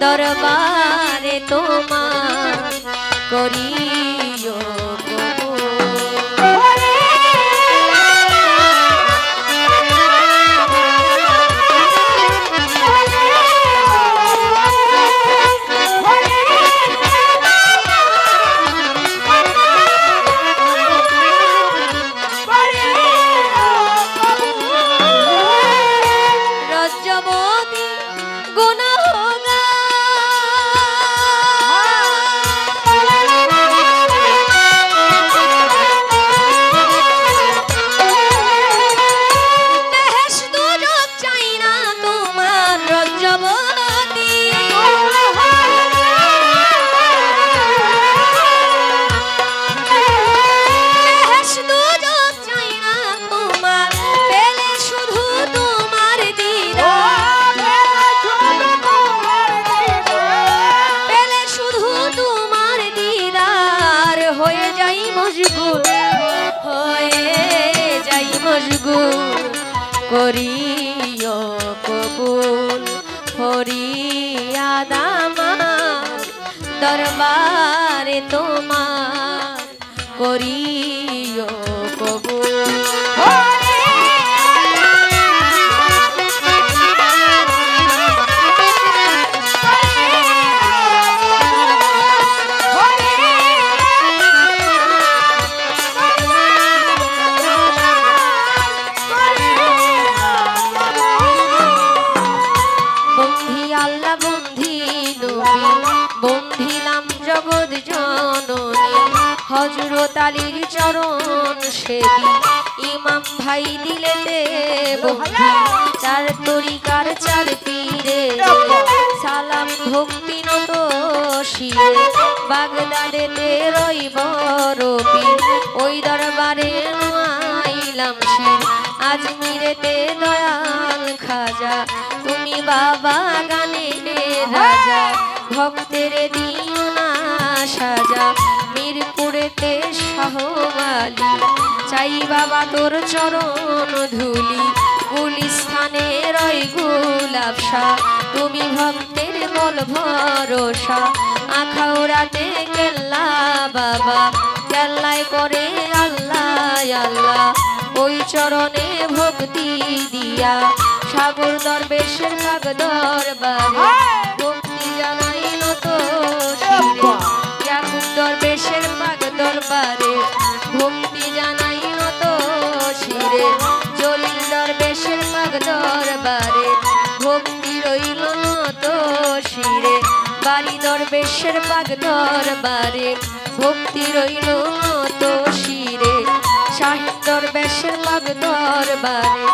দরবারে তোমার করিও। কবুল হরিয়া আমার দরবারে তোমার করিও আলীর চরণ সেবী ইমাম ভাই দিলেতে বন্ধি চার তরিকার চার পীরে সালাম ভক্তি নত শিরে। বাগদাদেতে রইব রবি ওই দরবারে আইলাম শির। আজমিরেতে দয়াল খাজা, তুমি বাবা গানে রাজা। ভক্তের দিও না সাজা। মিরপুরেতে শাহবালি চাই বাবা তোর চরণ ধুলি। গুলিস্থানে রই গুলাবসা তুমি ভক্তের বল ভরসা। আখাউরাতে কেল্লা বাবা। কেল্লায় করে আল্লাহ আল্লাহ। ওই চরণে ভক্তি দিয়া। সাগর দরবেশের ভাগ দরবারে। ভক্তি জানাই নত শিরে। ইয়াকুব দরবেশের ভাগ দরবারে। ভক্তি জানাই নত শিরে। জলিল দরবেশের ভাগ দরবারে। ভক্তি রইল নত শিরে। বাড়ি দরবেশের ভাগ দরবারে। ভক্তি রইল নত শিরে। শাহিদ দরবেশের ভাগ দরবারে।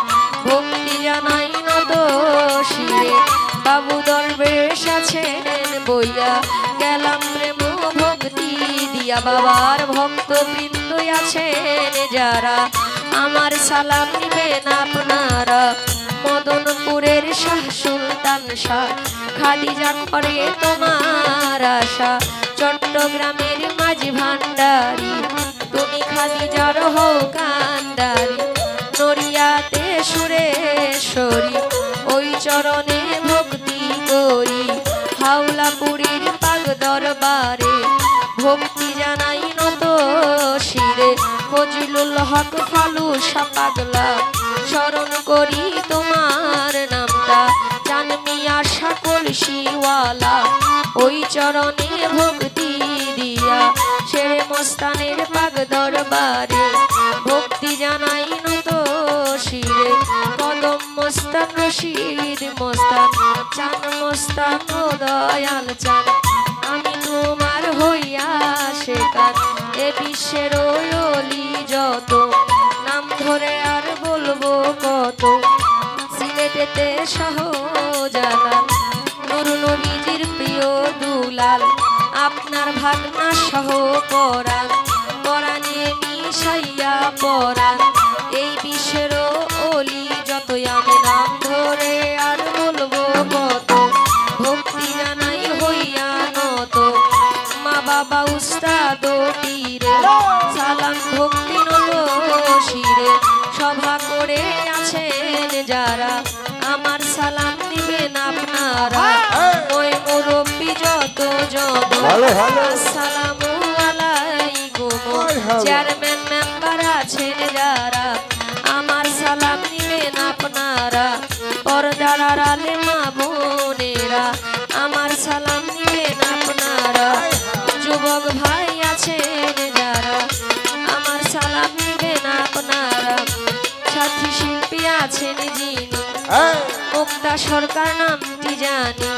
ভক্তি জানাই নত শিরে। বাবু দরবেশ আছেন বইয়া। গেলাম ভক্তি দিয়া বাবার ভক্ত বৃন্দ আছেন যারা। আমার সালাম নিবেন আপনারা। মদনপুরের শাহ সুলতান শাহ, খাদিজা করে তোমার আশা। চট্টগ্রামের মাঝি ভান্ডারি, তুমি খালি খাদিজার হও ফজলুল হক ফালু পাগলা স্মরণ করি তোমার নামটা, জানমি আশা কলসিওয়ালা। ওই চরণে ভক্তি দিয়া শেরে মস্তানের পাগ দরবারে। ভক্তি জানাই নত শিরে, কদম মস্তান, রশিদ মস্তান, চান মস্তান দয়াল চান। আমি তোমার হইয়া শেখার এ বিশ্বের শাহজালাল নুর নবীজির প্রিয় দুলাল, আপনার ভাগনা সহ পরাণ পরাণে মিশাইয়া পরাণ, এই বিশ্বের অলি যতই আমি নাম ধরে আর বলব কত, ভক্তি জানাই হইয়া নত। মা বাবা উস্তাদ পীরে, সালাম ভক্তি নত শিরে, সভা করে আছেন যারা। ভালো ভালো। আসসালামু আলাইকুম। চেয়ারম্যান মেম্বার আছেন যারা? আমার সালাম নিবেন আপনারা। পর্দার আড়ালে মা বোনেরা আমার সালাম নিবেন আপনারা। যুবক ভাই আছেন যারা? আমার সালাম নিবেন আপনারা। সাথী শিল্পী আছেন যিনি। মুক্তা সরকার নামটি জানি।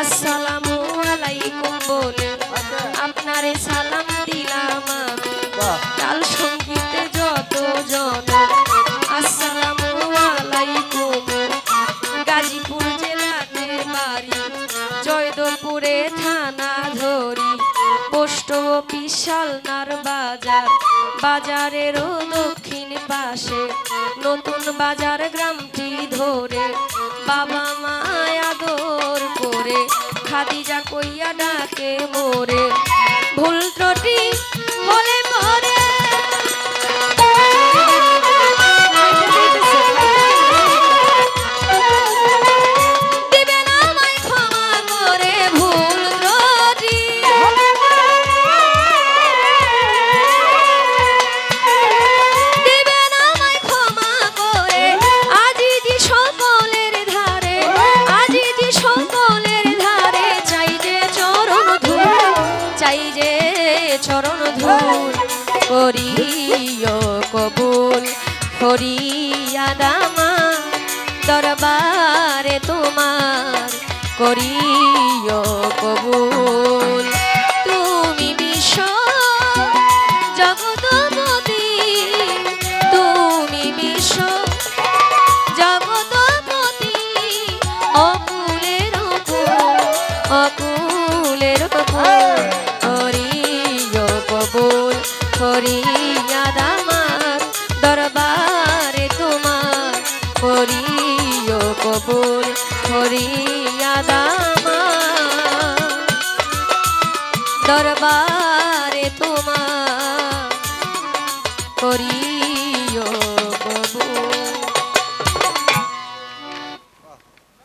আসসালামু বলে আপনারে সালাম দিলাম আমি। তাল সঙ্গীতে যত জন আসসালামু আলাইকুম। গাজীপুর জেলাতে বাড়ি জয়দেবপুরে থানা ধরি। পোস্ট অফিস শালনার বাজার বাজারেরও দক্ষিণ পাশে। নতুন বাজার গ্রামটি ধরে বাবা মায় আদর খাদিজা কইয়া ডাকে মোরে। ভুল ত্রুটি হলে পরে চরণ ধুল করিও কবুল করিয়া দামা দরবারে তোমার করিও কবুল। তুমি বিশ্ব জগৎপতি তুমি বিশ্ব জগৎপতি অকুলের অকুল অকুলের অকুল হরিয়া দামার দরবারে তোমার করিও কবুল হরিয়া দামার দরবারে তোমার করিও